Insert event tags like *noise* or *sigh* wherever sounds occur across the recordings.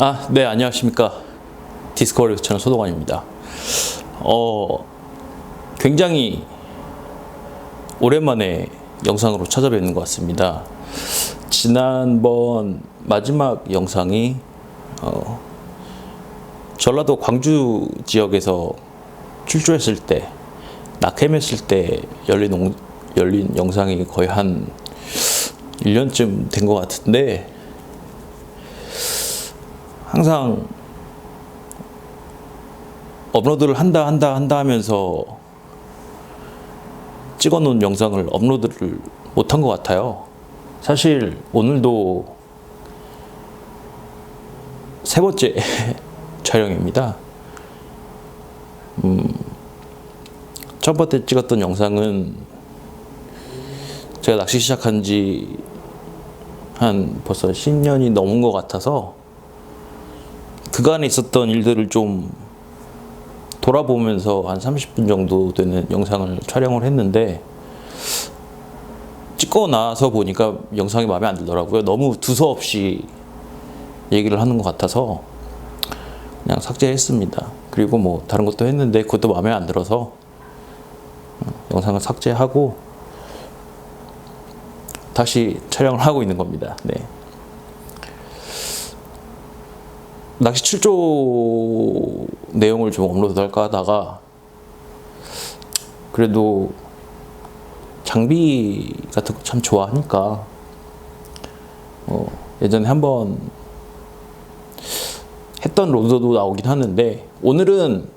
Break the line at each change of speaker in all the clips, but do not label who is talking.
아, 네, 안녕하십니까. 디스커버리 채널 소동환입니다. 어, 굉장히 오랜만에 영상으로 찾아뵙는 것 같습니다. 지난번 마지막 영상이 어, 전라도 광주 지역에서 출조했을 때, 낙햄했을 때 열린, 옹- 열린 영상이 거의 한 1년쯤 된 것 같은데, 항상 업로드를 한다 한다 한다 하면서 찍어놓은 영상을 업로드를 못한 것 같아요. 사실 오늘도 세 번째 *laughs* 촬영입니다. 음, 첫 번째 찍었던 영상은 제가 낚시 시작한 지 한 벌써 10년이 넘은 것 같아서 그간에 있었던 일들을 좀 돌아보면서 한 30분 정도 되는 영상을 촬영을 했는데 찍고 나서 보니까 영상이 마음에 안 들더라고요. 너무 두서없이 얘기를 하는 것 같아서 그냥 삭제했습니다. 그리고 뭐 다른 것도 했는데 그것도 마음에 안 들어서 어, 영상을 삭제하고 다시 촬영을 하고 있는 겁니다. 네. 낚시 출조 내용을 좀 업로드 할까 하다가 그래도 장비 같은 거 참 좋아하니까 어, 예전에 한번 했던 로드도 나오긴 하는데 오늘은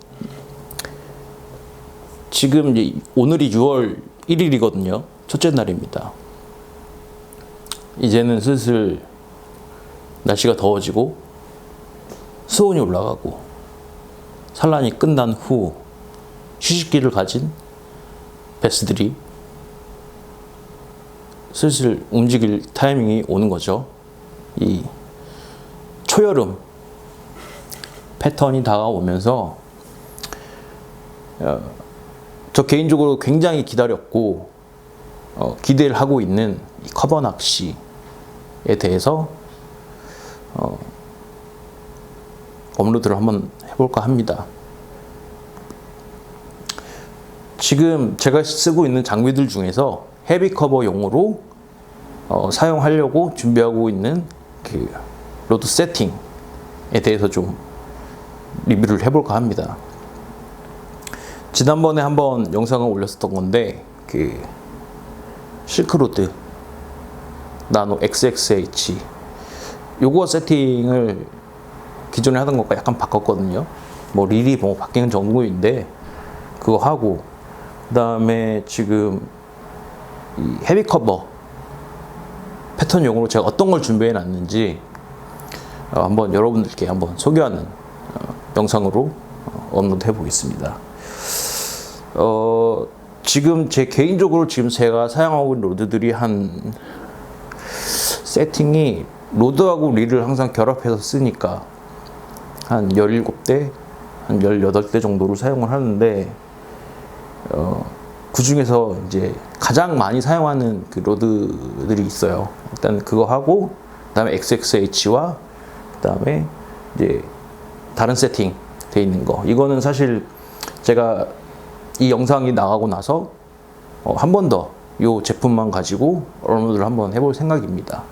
지금 이제 오늘이 6월 1일이거든요. 첫째 날입니다. 이제는 슬슬 날씨가 더워지고 수온이 올라가고 산란이 끝난 후 휴식기를 가진 베스들이 슬슬 움직일 타이밍이 오는 거죠. 이 초여름 패턴이 다가오면서 어, 저 개인적으로 굉장히 기다렸고 어, 기대를 하고 있는 이 커버 낚시에 대해서 어, 업로드를 한번 해볼까 합니다. 지금 제가 쓰고 있는 장비들 중에서 헤비 커버용으로 어, 사용하려고 준비하고 있는 그 로드 세팅에 대해서 좀 리뷰를 해볼까 합니다. 지난번에 한번 영상을 올렸었던 건데 그 실크로드 나노 XXH 요거 세팅을 기존에 하던 것과 약간 바꿨거든요. 뭐 릴이 뭐 바뀌는 정도인데 그거 하고 그다음에 지금 이 헤비 커버 패턴용으로 제가 어떤 걸 준비해 놨는지 어, 한번 여러분들께 한번 소개하는 어, 영상으로 어, 업로드 해 보겠습니다. 어, 지금 제 개인적으로 지금 제가 사용하고 있는 로드들이 한 세팅이 로드하고 릴을 항상 결합해서 쓰니까 한 17대, 한 18대 정도로 사용을 하는데, 어, 그 중에서 이제 가장 많이 사용하는 그 로드들이 있어요. 일단 그거 하고, 그 다음에 XXH와, 그 다음에 이제 다른 세팅 돼 있는 거. 이거는 사실 제가 이 영상이 나가고 나서 어, 한번 더 이 제품만 가지고 업로드를 한번 해볼 생각입니다.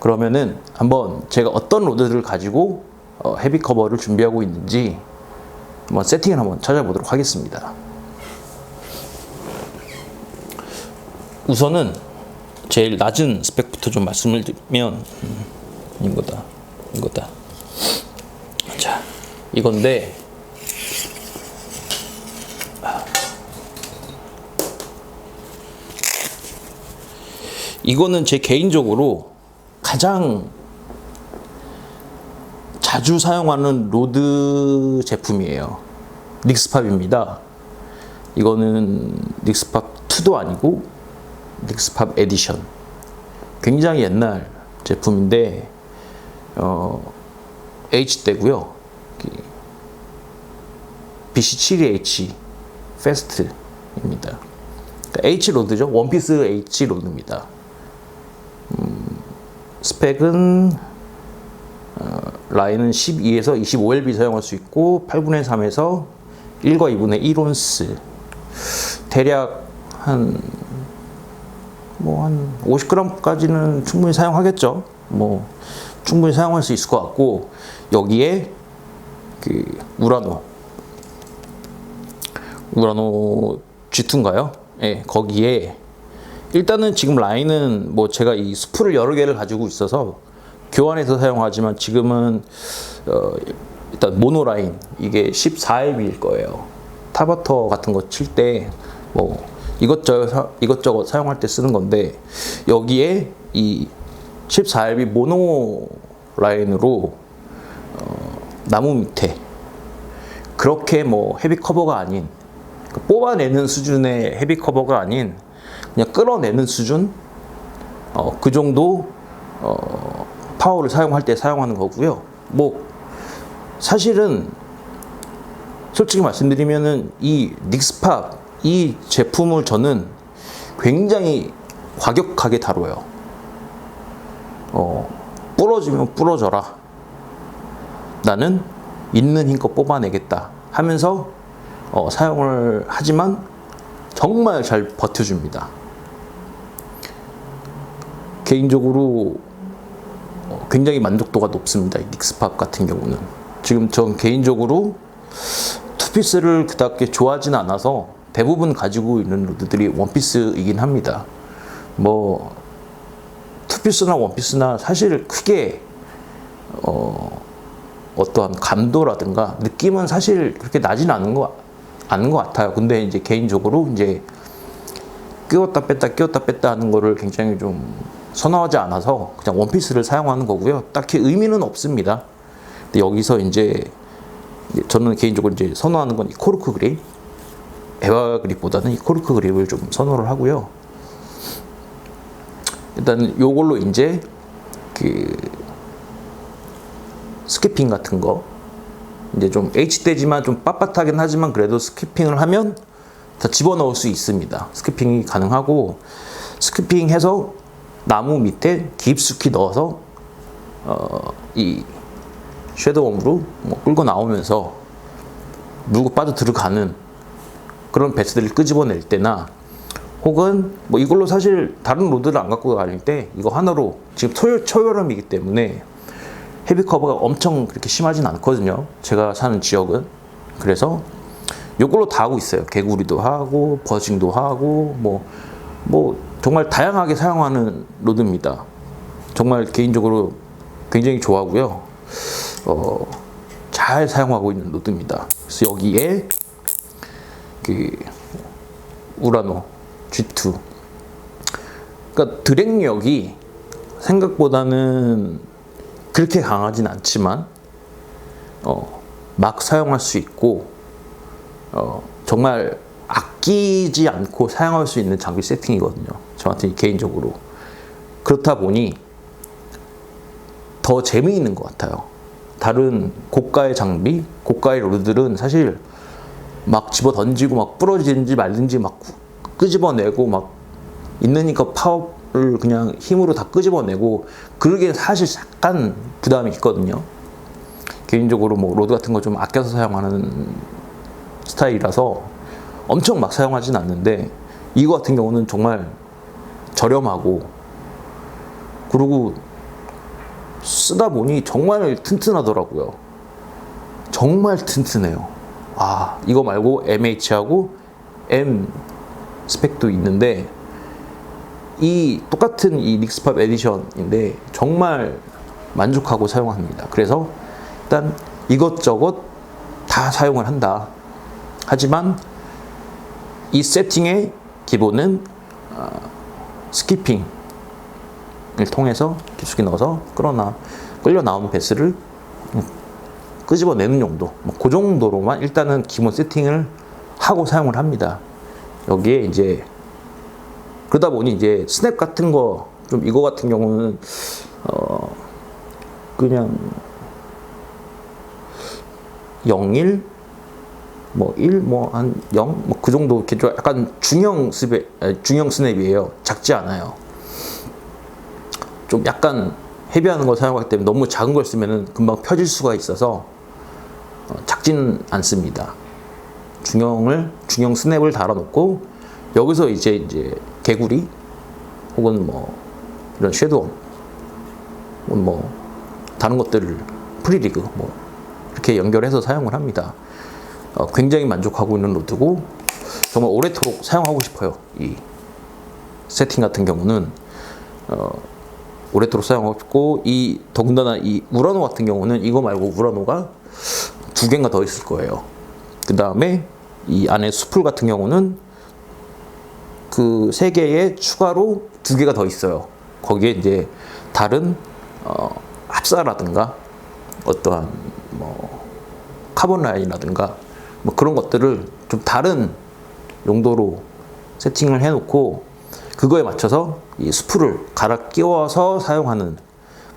그러면은 한번 제가 어떤 로드들을 가지고 어, 헤비 커버를 준비하고 있는지 한번 세팅을 한번 찾아보도록 하겠습니다. 우선은 제일 낮은 스펙부터 좀 말씀을 드리면 음, 이거다, 이거다. 자, 이건데 이거는 제 개인적으로 가장 자주 사용하는 로드 제품이에요. 닉스팝입니다. 이거는 닉스팝 2도 아니고 닉스팝 에디션. 굉장히 옛날 제품인데 어, H대고요. BC72H 페스트입니다. 그러니까 H 로드죠. 원피스 H 로드입니다. 음, 스펙은 어, 라인은 12에서 25LB 사용할 수 있고 8분의 3에서 1과 2분의 1온스 대략 한 뭐한 50g까지는 충분히 사용하겠죠. 뭐 충분히 사용할 수 있을 것 같고 여기에 그 우라노 우라노 G2인가요? 예, 거기에 일단은 지금 라인은 뭐 제가 이 스프를 여러 개를 가지고 있어서 교환해서 사용하지만 지금은 어, 일단 모노 라인 이게 14LB일 거예요. 타버터 같은 거 칠 때 뭐 이것저것 사, 이것저것 사용할 때 쓰는 건데 여기에 이 14LB 모노 라인으로 어, 나무 밑에 그렇게 뭐 헤비 커버가 아닌 그 뽑아내는 수준의 헤비 커버가 아닌 그냥 끌어내는 수준 어, 그 정도 어, 파워를 사용할 때 사용하는 거고요. 뭐 사실은 솔직히 말씀드리면은 이 닉스팝 이 제품을 저는 굉장히 과격하게 다뤄요. 어, 부러지면 부러져라. 나는 있는 힘껏 뽑아내겠다 하면서 어, 사용을 하지만 정말 잘 버텨줍니다. 개인적으로 어, 굉장히 만족도가 높습니다. 이 닉스팝 같은 경우는 지금 전 개인적으로 투피스를 그닥게 좋아하지는 않아서 대부분 가지고 있는 로드들이 원피스이긴 합니다. 뭐 투피스나 원피스나 사실 크게 어, 어떠한 감도라든가 느낌은 사실 그렇게 나진 않은 거 않은 것 같아요. 근데 이제 개인적으로 이제 끼웠다 뺐다 끼웠다 뺐다 하는 거를 굉장히 좀 선호하지 않아서 그냥 원피스를 사용하는 거고요. 딱히 의미는 없습니다. 근데 여기서 이제 저는 개인적으로 이제 선호하는 건 이 코르크 그립, 에바 그립보다는 이 코르크 그립을 좀 선호를 하고요. 일단 요걸로 이제 그 스키핑 같은 거 이제 좀 H대지만 좀 빳빳하긴 하지만 그래도 스키핑을 하면 다 집어넣을 수 있습니다. 스키핑이 가능하고 스키핑 해서 나무 밑에 깊숙이 넣어서 어, 이 쉐도웜으로 뭐 끌고 나오면서 물고 빠져 들어가는 그런 배스들을 끄집어낼 때나 혹은 뭐 이걸로 사실 다른 로드를 안 갖고 다닐 때 이거 하나로 지금 초여, 초여름이기 때문에 헤비 커버가 엄청 그렇게 심하진 않거든요. 제가 사는 지역은 그래서 이걸로 다 하고 있어요. 개구리도 하고 버징도 하고 뭐뭐 정말 다양하게 사용하는 로드입니다. 정말 개인적으로 굉장히 좋아하고요. 어, 잘 사용하고 있는 로드입니다. 그래서 여기에 그 우라노 G2 그러니까 드랙력이 생각보다는 그렇게 강하진 않지만 어, 막 사용할 수 있고 어, 정말 아끼지 않고 사용할 수 있는 장비 세팅이거든요. 저한테 개인적으로 그렇다 보니 더 재미있는 것 같아요. 다른 고가의 장비, 고가의 로드들은 사실 막 집어 던지고 막 부러지든지 말든지 막 끄집어내고 막 있는니까 파워를 그냥 힘으로 다 끄집어내고 그러기엔 사실 약간 부담이 있거든요. 개인적으로 뭐 로드 같은 거 좀 아껴서 사용하는 스타일이라서 엄청 막 사용하진 않는데 이거 같은 경우는 정말 저렴하고 그리고 쓰다 보니 정말 튼튼하더라고요. 정말 튼튼해요. 아, 이거 말고 MH하고 M 스펙도 있는데 이 똑같은 이 닉스팝 에디션인데 정말 만족하고 사용합니다. 그래서 일단 이것저것 다 사용을 한다. 하지만 이 세팅의 기본은 어, 스키핑을 통해서 깊숙이 넣어서 끌어나 끌려 나오는 배스를 끄집어내는 정도, 뭐그 정도로만 일단은 기본 세팅을 하고 사용을 합니다. 여기에 이제 그러다 보니 이제 스냅 같은 거 좀 이거 같은 경우는 어 그냥 01 뭐 1, 뭐 한 0, 뭐 그 정도 이렇게 좀 약간 중형 스냅, 중형 스냅이에요. 작지 않아요. 좀 약간 헤비하는 걸 사용하기 때문에 너무 작은 걸 쓰면 금방 펴질 수가 있어서 어, 작지는 않습니다. 중형을 중형 스냅을 달아놓고 여기서 이제 이제 개구리 혹은 뭐 이런 섀도우 혹은 뭐 다른 것들을 프리리그 뭐 이렇게 연결해서 사용을 합니다. 어, 굉장히 만족하고 있는 노트고 정말 오래도록 사용하고 싶어요. 이 세팅 같은 경우는 어, 오래도록 사용하고 싶고 이 더군다나 이 우라노 같은 경우는 이거 말고 우라노가 두 개인가 더 있을 거예요. 그 다음에 이 안에 수풀 같은 경우는 그 세 개에 추가로 두 개가 더 있어요. 거기에 이제 다른 어, 합사라든가 어떠한 뭐 카본 라인이라든가 뭐 그런 것들을 좀 다른 용도로 세팅을 해놓고 그거에 맞춰서 이 수풀을 갈아 끼워서 사용하는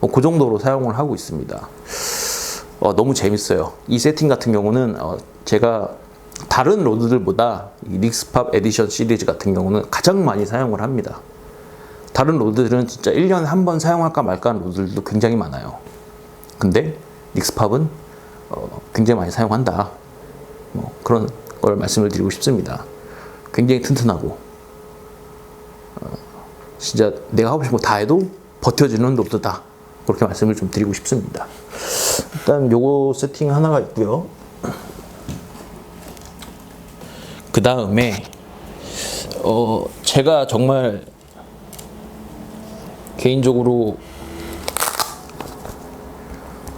뭐 그 정도로 사용을 하고 있습니다. 어, 너무 재밌어요. 이 세팅 같은 경우는 어, 제가 다른 로드들보다 이 닉스팝 에디션 시리즈 같은 경우는 가장 많이 사용을 합니다. 다른 로드들은 진짜 1년에 한 번 사용할까 말까 하는 로드들도 굉장히 많아요. 근데 닉스팝은 어, 굉장히 많이 사용한다. 뭐 그런 걸 말씀을 드리고 싶습니다. 굉장히 튼튼하고 어, 진짜 내가 하고 싶은 거 다 해도 버텨주는 로드다. 그렇게 말씀을 좀 드리고 싶습니다. 일단 요거 세팅 하나가 있고요. 그 다음에 어 제가 정말 개인적으로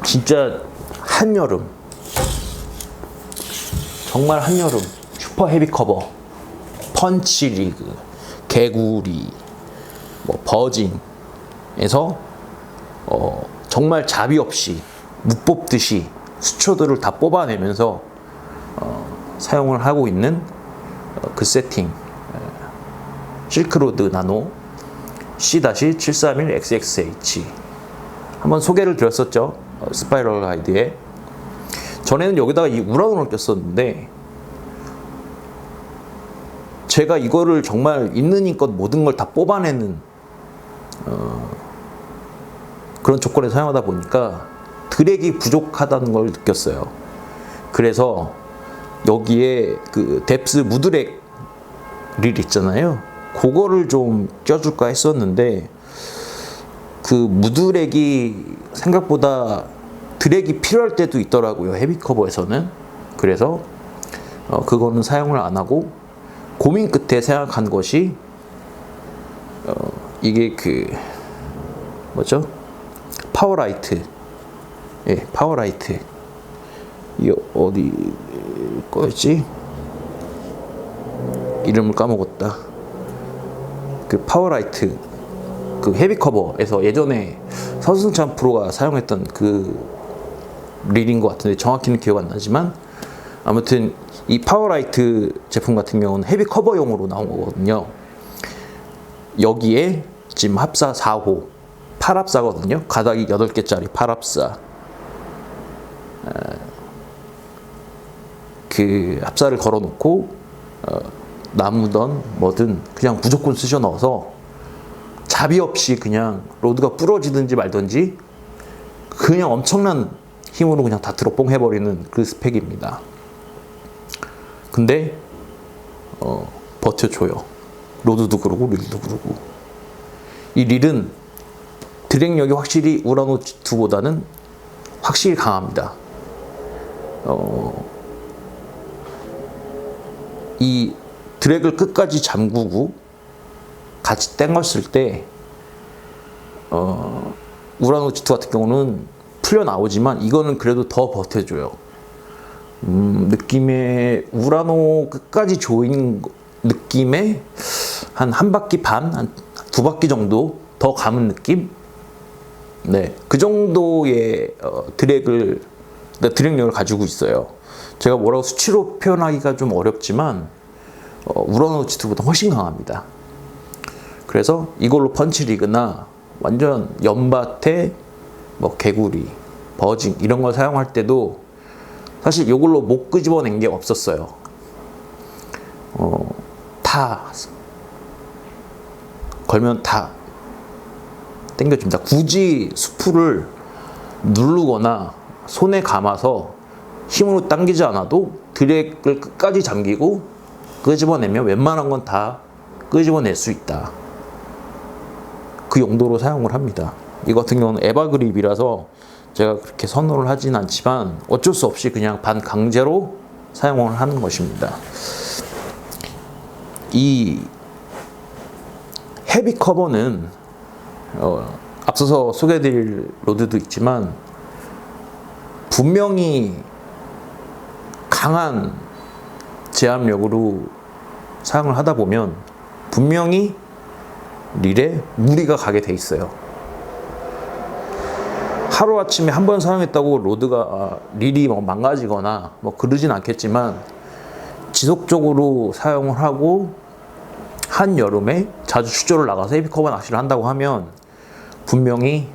진짜 한여름 정말 한여름 슈퍼 헤비 커버 펀치 리그 개구리 뭐 버징에서 어 정말 자비 없이 못 뽑듯이 수초들을 다 뽑아내면서 어 사용을 하고 있는 어, 그 세팅 에, 실크로드 나노 C-731XXH 한번 소개를 드렸었죠. 어, 스파이럴 가이드에 전에는 여기다가 이 우라노를 꼈었는데 제가 이거를 정말 있는 힘껏 모든 걸 다 뽑아내는 어, 그런 조건에 사용하다 보니까 드랙이 부족하다는 걸 느꼈어요. 그래서 여기에 그 뎁스 무드랙 릴 있잖아요. 그거를 좀 껴줄까 했었는데 그 무드랙이 생각보다 드랙이 필요할 때도 있더라고요. 헤비 커버에서는. 그래서 어, 그거는 사용을 안 하고 고민 끝에 생각한 것이 어, 이게 그 뭐죠? 파워라이트. 예, 파워라이트. 이 어디 거였지? 이름을 까먹었다. 그 파워라이트 그 헤비 커버에서 예전에 서승찬 프로가 사용했던 그 릴인 것 같은데 정확히는 기억 안 나지만 아무튼 이 파워라이트 제품 같은 경우는 헤비 커버용으로 나온 거거든요. 여기에 지금 합사 4호 8합사거든요. 가닥이 8개짜리 8합사. 그 합사를 걸어 놓고 어, 나무든 뭐든 그냥 무조건 쑤셔 넣어서 자비 없이 그냥 로드가 부러지든지 말든지 그냥 엄청난 힘으로 그냥 다 드롭봉 해버리는 그 스펙입니다. 근데 어, 버텨줘요. 로드도 그러고 릴도 그러고 이 릴은 드랙력이 확실히 우라노 2보다는 확실히 강합니다. 어, 이 드랙을 끝까지 잠그고 같이 땡겼을 때 어, 우라노 G2 같은 경우는 풀려 나오지만 이거는 그래도 더 버텨줘요. 음, 느낌의 우라노 끝까지 조인 느낌의 한 한 바퀴 반, 한 두 바퀴 정도 더 감은 느낌? 네, 그 정도의 어, 드랙을 그러니까 드랙력을 가지고 있어요. 제가 뭐라고 수치로 표현하기가 좀 어렵지만 어, 우라노 G2보다 훨씬 강합니다. 그래서 이걸로 펀치리그나 완전 연밭에 뭐 개구리, 버징 이런 걸 사용할 때도 사실 이걸로 못 끄집어낸 게 없었어요. 어, 다 걸면 다 당겨줍니다. 굳이 스프를 누르거나 손에 감아서 힘으로 당기지 않아도 드랙을 끝까지 잠기고 끄집어내면 웬만한 건 다 끄집어낼 수 있다. 그 용도로 사용을 합니다. 이 같은 경우는 에바 그립이라서 제가 그렇게 선호를 하진 않지만 어쩔 수 없이 그냥 반강제로 사용을 하는 것입니다. 이 헤비 커버는 어, 앞서서 소개해드릴 로드도 있지만 분명히 강한 제압력으로 사용을 하다 보면 분명히 릴에 무리가 가게 돼 있어요. 하루 아침에 한 번 사용했다고 로드가 아, 릴이 뭐 망가지거나 뭐 그러진 않겠지만 지속적으로 사용을 하고 한 여름에 자주 출조를 나가서 헤비 커버 낚시를 한다고 하면 분명히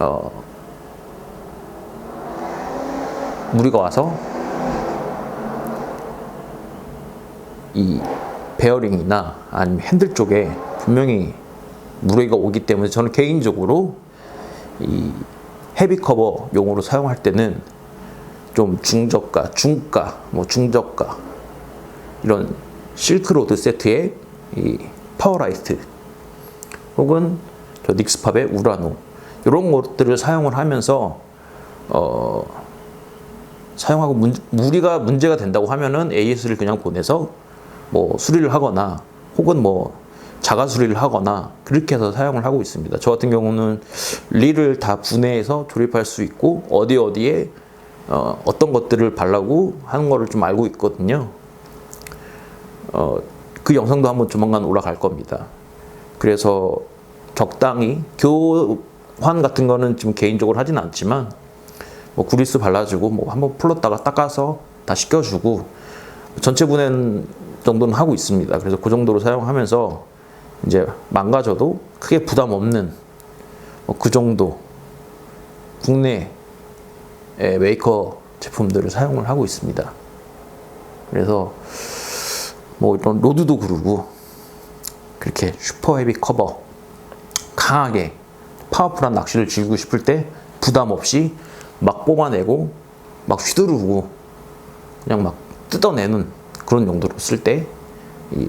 어, 무리가 와서 이 베어링이나 아니면 핸들 쪽에 분명히 무리가 오기 때문에 저는 개인적으로 이 헤비 커버 용으로 사용할 때는 좀 중저가, 중가, 뭐 중저가 이런 실크로드 세트에 이 파워라이트 혹은 저 닉스팝의 우라노 이런 것들을 사용을 하면서 어, 사용하고 문, 무리가 문제가 된다고 하면은 AS를 그냥 보내서 뭐 수리를 하거나 혹은 뭐 자가 수리를 하거나 그렇게 해서 사용을 하고 있습니다. 저 같은 경우는 릴을 다 분해해서 조립할 수 있고 어디 어디에 어, 어떤 것들을 발라고 하는 거를 좀 알고 있거든요. 어, 그 영상도 한번 조만간 올라갈 겁니다. 그래서 적당히 교환 같은 거는 지금 개인적으로 하진 않지만 뭐 구리스 발라주고 뭐 한번 풀렀다가 닦아서 다 씻겨주고 전체 분해 정도는 하고 있습니다. 그래서 그 정도로 사용하면서 이제 망가져도 크게 부담 없는 뭐 그 정도 국내 메이커 제품들을 사용을 하고 있습니다. 그래서 뭐 이런 로드도 그러고 그렇게 슈퍼 헤비 커버 강하게 파워풀한 낚시를 즐기고 싶을 때 부담 없이 막 뽑아내고 막 휘두르고 그냥 막 뜯어내는 그런 용도로 쓸 때 이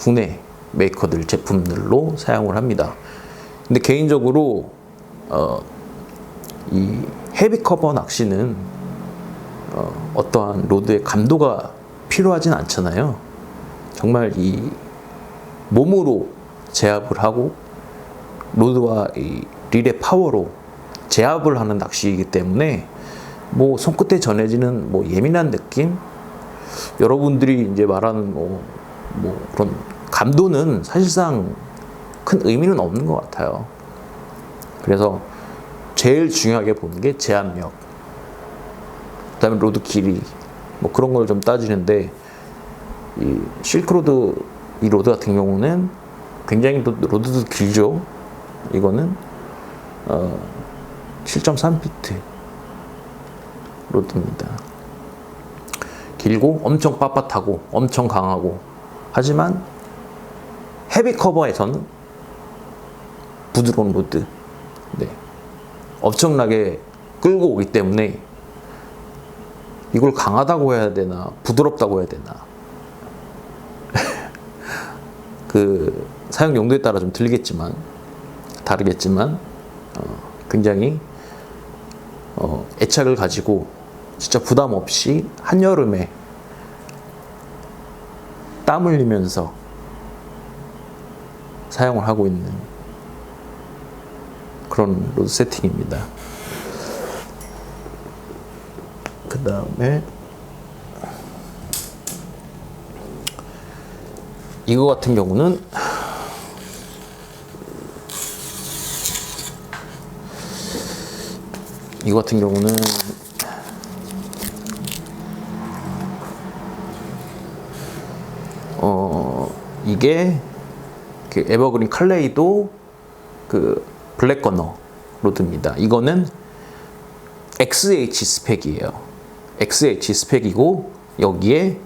국내 메이커들 제품들로 사용을 합니다. 근데 개인적으로 어, 이 헤비 커버 낚시는 어, 어떠한 로드의 감도가 필요하진 않잖아요. 정말 이 몸으로 제압을 하고 로드와 이 릴의 파워로 제압을 하는 낚시이기 때문에 뭐 손끝에 전해지는 뭐 예민한 느낌 여러분들이 이제 말하는 뭐, 뭐 그런 감도는 사실상 큰 의미는 없는 것 같아요. 그래서 제일 중요하게 보는 게 제압력, 그다음에 로드 길이 뭐 그런 걸 좀 따지는데 이 실크로드 이 로드 같은 경우는 굉장히 또 로드도 길죠. 이거는 어 7.3피트 로드입니다. 길고 엄청 빳빳하고 엄청 강하고 하지만 헤비 커버에서는 부드러운 로드 네. 엄청나게 끌고 오기 때문에 이걸 강하다고 해야 되나 부드럽다고 해야 되나 *laughs* 그 사용 용도에 따라 좀 틀리겠지만 다르겠지만 어, 굉장히 어, 애착을 가지고 진짜 부담 없이 한여름에 땀 흘리면서 사용을 하고 있는 그런 로드 세팅입니다. 그 다음에 이거 같은 경우는 이거 같은 경우는 어 이게 그 에버그린 칼레이도 그 블랙 거너 로드입니다. 이거는 XH 스펙이에요. XH 스펙이고 여기에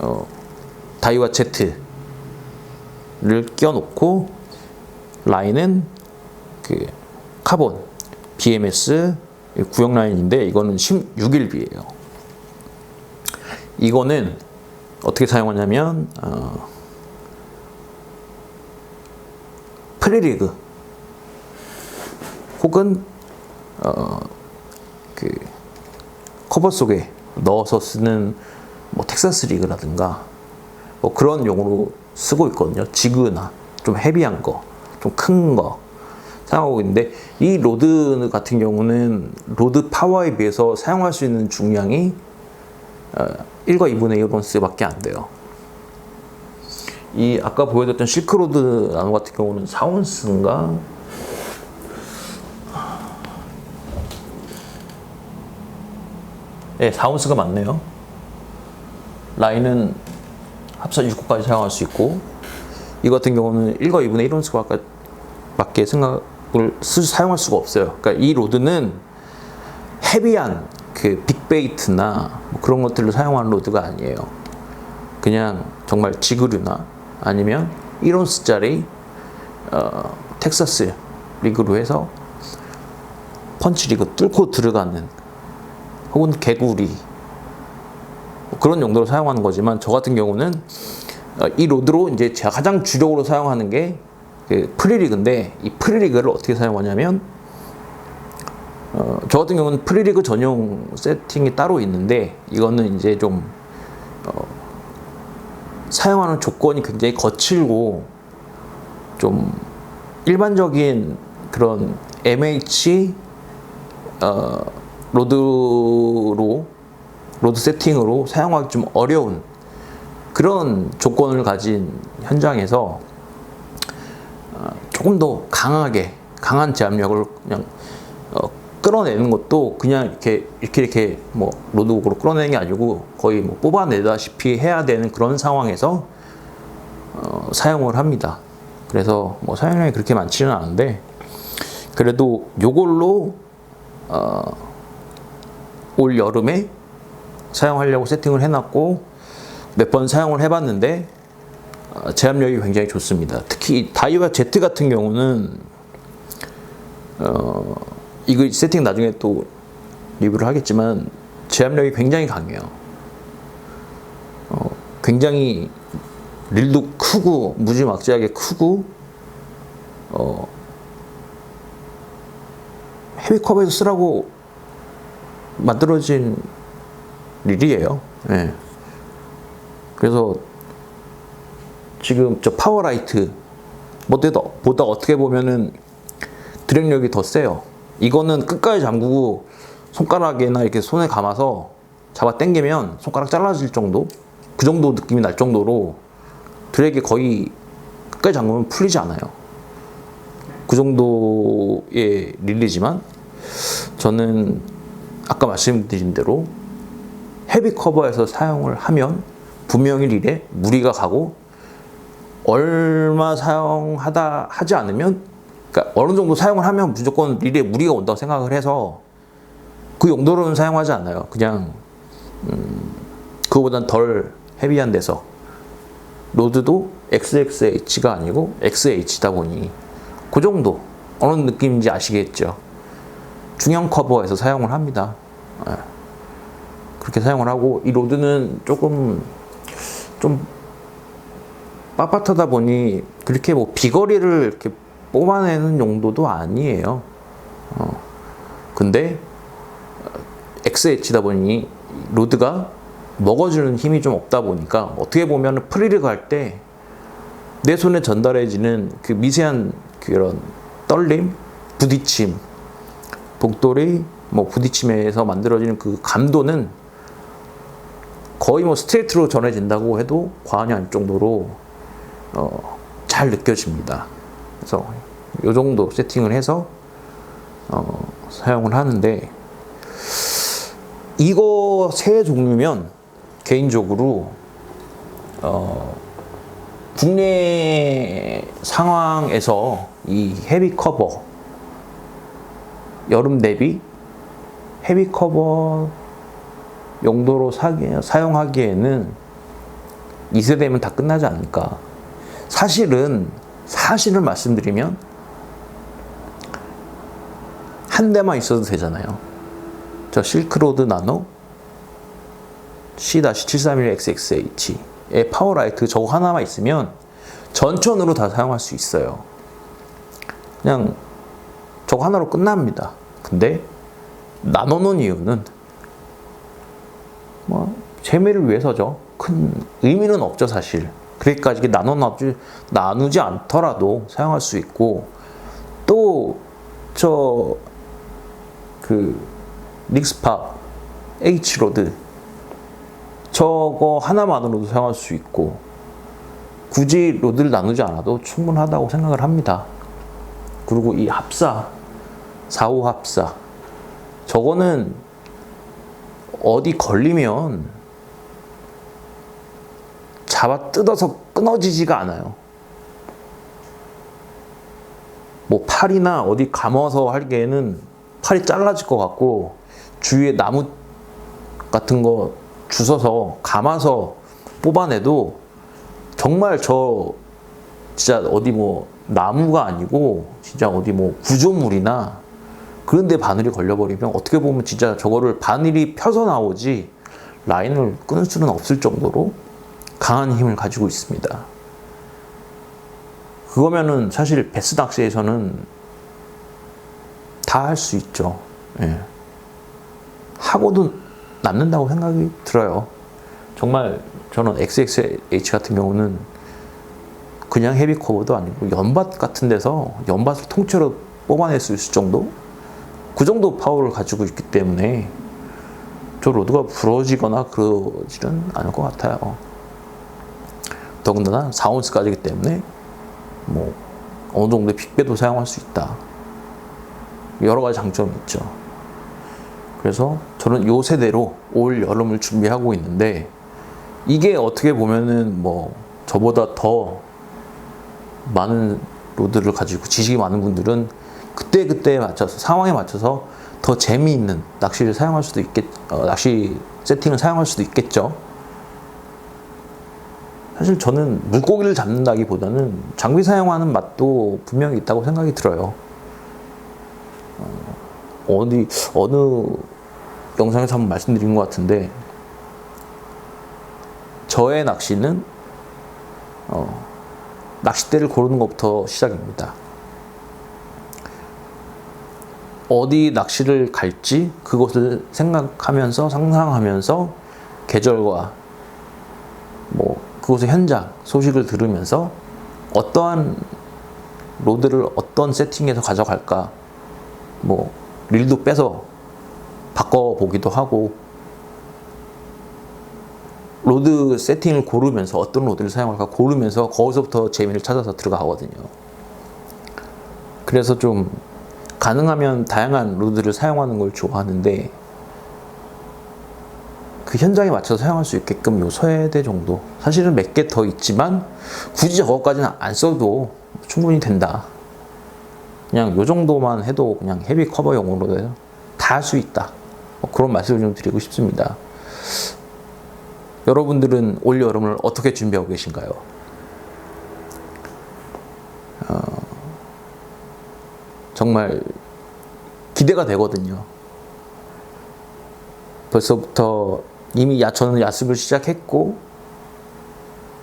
어, 다이와 Z를 끼워놓고 라인은 그 카본 BMS 구형 라인인데 이거는 16일비예요. 이거는 어떻게 사용하냐면 어, 프리리그 혹은 어, 그 커버 속에 넣어서 쓰는 뭐 텍사스 리그라든가 뭐 그런 용으로 쓰고 있거든요. 지그나 좀 헤비한 거, 좀 큰 거 사용하고 있는데 이 로드 같은 경우는 로드 파워에 비해서 사용할 수 있는 중량이 어, 1과 2분의 1 온스밖에 안 돼요. 이 아까 보여줬던 실크로드 나노 같은 경우는 4온스인가 네, 4온스가 맞네요. 라인은 합사 6호까지 사용할 수 있고 이 같은 경우는 1과 2분의 1온스가 밖에 생각을 쓰, 사용할 수가 없어요. 그러니까 이 로드는 헤비한 그 빅베이트나 뭐 그런 것들을 사용하는 로드가 아니에요. 그냥 정말 지그류나 아니면 1온스짜리 어, 텍사스 리그로 해서 펀치 리그 뚫고 들어가는 혹은 개구리 뭐 그런 용도로 사용하는 거지만 저 같은 경우는 어, 이 로드로 이제 제가 가장 주력으로 사용하는 게그 프리리그인데 이 프리리그를 어떻게 사용하냐면 어, 저 같은 경우는 프리리그 전용 세팅이 따로 있는데 이거는 이제 좀 어, 사용하는 조건이 굉장히 거칠고 좀 일반적인 그런 MH 어, 로드로 로드 세팅으로 사용하기 좀 어려운 그런 조건을 가진 현장에서 어, 조금 더 강하게 강한 제압력을 그냥 어, 끌어내는 것도 그냥 이렇게 이렇게 이렇게 뭐 로드국으로 끌어내는 게 아니고 거의 뭐 뽑아내다시피 해야 되는 그런 상황에서 어, 사용을 합니다. 그래서 뭐 사용량이 그렇게 많지는 않은데 그래도 요걸로 어, 올 여름에 사용하려고 세팅을 해놨고 몇 번 사용을 해봤는데 어, 제압력이 굉장히 좋습니다. 특히 다이와 Z 같은 경우는 어, 이거 세팅 나중에 또 리뷰를 하겠지만 제압력이 굉장히 강해요. 어, 굉장히 릴도 크고 무지막지하게 크고 어, 헤비 컵에서 쓰라고 만들어진 릴이에요. 예. 그래서 지금 저 파워라이트 보다, 보다 어떻게 보면은 드랙력이 더 세요. 이거는 끝까지 잠그고 손가락이나 이렇게 손에 감아서 잡아 당기면 손가락 잘라질 정도 그 정도 느낌이 날 정도로 드랙이 거의 끝까지 잠그면 풀리지 않아요. 그 정도의 릴리지만 저는 아까 말씀드린 대로 헤비 커버에서 사용을 하면 분명히 릴에 무리가 가고 얼마 사용하다 하지 않으면 어느 정도 사용을 하면 무조건 릴에 무리가 온다고 생각을 해서 그 용도로는 사용하지 않아요. 그냥 음, 그거보단 덜 헤비한 데서 로드도 XXH가 아니고 XH다 보니 그 정도 어느 느낌인지 아시겠죠. 중형 커버에서 사용을 합니다. 예. 그렇게 사용을 하고 이 로드는 조금 좀 빳빳하다 보니 그렇게 뭐 비거리를 이렇게 뽑아내는 용도도 아니에요. 어. 근데 XH다 보니 로드가 먹어주는 힘이 좀 없다 보니까 어떻게 보면 프리리그 할때 내 손에 전달해지는 그 미세한 그런 떨림, 부딪힘, 복돌이 뭐 부딪힘에서 만들어지는 그 감도는 거의 뭐 스트레이트로 전해진다고 해도 과언이 아닐 정도로 어, 잘 느껴집니다. 그래서 이 정도 세팅을 해서 어, 사용을 하는데 이거 세 종류면 개인적으로 어, 국내 상황에서 이 헤비 커버 여름 대비 헤비 커버 용도로 사기, 사용하기에는 2세대면 다 끝나지 않을까. 사실은, 사실을 말씀드리면, 한 대만 있어도 되잖아요. 저 실크로드 나노 C-731XXH의 파워라이트 저거 하나만 있으면 전천으로 다 사용할 수 있어요. 그냥 저거 하나로 끝납니다. 근데 나눠놓은 이유는 뭐 재미를 위해서죠. 큰 의미는 없죠 사실. 그러니까 이게 나눠 나누지, 않더라도 사용할 수 있고 또 저 그 닉스파 H로드 저거 하나만으로도 사용할 수 있고 굳이 로드를 나누지 않아도 충분하다고 생각을 합니다. 그리고 이 합사 4호 합사 저거는 어디 걸리면 잡아 뜯어서 끊어지지가 않아요. 뭐 팔이나 어디 감아서 할기에는 팔이 잘라질 것 같고 주위에 나무 같은 거 주워서 감아서 뽑아내도 정말 저 진짜 어디 뭐 나무가 아니고 진짜 어디 뭐 구조물이나 그런데 바늘이 걸려버리면 어떻게 보면 진짜 저거를 바늘이 펴서 나오지 라인을 끊을 수는 없을 정도로 강한 힘을 가지고 있습니다. 그거면은 사실 베스 낚시에서는 다 할 수 있죠. 예. 하고도 남는다고 생각이 들어요. 정말 저는 XXH 같은 경우는 그냥 헤비 커버도 아니고 연밭 같은 데서 연밭을 통째로 뽑아낼 수 있을 정도? 그 정도 파워를 가지고 있기 때문에 저 로드가 부러지거나 그러지는 않을 것 같아요. 더군다나 4온스까지기 때문에 뭐 어느 정도의 빅배도 사용할 수 있다. 여러 가지 장점이 있죠. 그래서 저는 요 세대로 올 여름을 준비하고 있는데 이게 어떻게 보면은 뭐 저보다 더 많은 로드를 가지고 지식이 많은 분들은 그때 그때에 맞춰서 상황에 맞춰서 더 재미있는 낚시를 사용할 수도 있겠 어, 낚시 세팅을 사용할 수도 있겠죠. 사실 저는 물고기를 잡는다기보다는 장비 사용하는 맛도 분명히 있다고 생각이 들어요. 어, 어디 어느 영상에서 한번 말씀드린 것 같은데 저의 낚시는 어, 낚싯대를 고르는 것부터 시작입니다. 어디 낚시를 갈지 그것을 생각하면서 상상하면서 계절과 뭐 그곳의 현장 소식을 들으면서 어떠한 로드를 어떤 세팅에서 가져갈까 뭐 릴도 빼서 바꿔보기도 하고 로드 세팅을 고르면서 어떤 로드를 사용할까 고르면서 거기서부터 재미를 찾아서 들어가거든요. 그래서 좀 가능하면 다양한 로드를 사용하는 걸 좋아하는데 그 현장에 맞춰서 사용할 수 있게끔 요 서해대 정도 사실은 몇 개 더 있지만 굳이 저것까지는 안 써도 충분히 된다. 그냥 요 정도만 해도 그냥 헤비 커버용으로 다 할 수 있다. 뭐 그런 말씀을 좀 드리고 싶습니다. 여러분들은 올 여름을 어떻게 준비하고 계신가요? 어, 정말 기대가 되거든요. 벌써부터 이미 야, 저는 야습을 시작했고,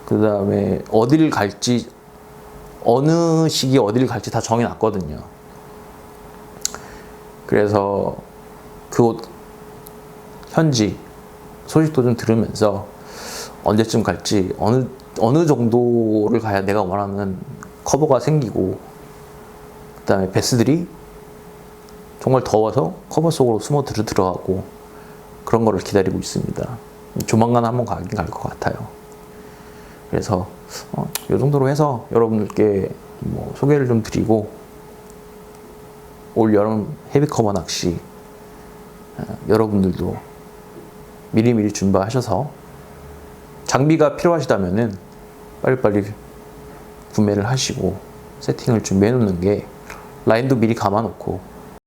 그 다음에 어디를 갈지, 어느 시기에 어디를 갈지 다 정해놨거든요. 그래서 그 현지 소식도 좀 들으면서 언제쯤 갈지 어느 어느 정도를 가야 내가 원하는 커버가 생기고 그다음에 베스들이 정말 더워서 커버 속으로 숨어 들어 들어가고 그런 거를 기다리고 있습니다. 조만간 한번 가긴 갈 것 같아요. 그래서 어, 이 정도로 해서 여러분들께 뭐 소개를 좀 드리고 올 여름 헤비 커버 낚시 어, 여러분들도 미리미리 준비하셔서 장비가 필요하시다면은 빨리빨리 구매를 하시고 세팅을 준비해 놓는 게 라인도 미리 감아 놓고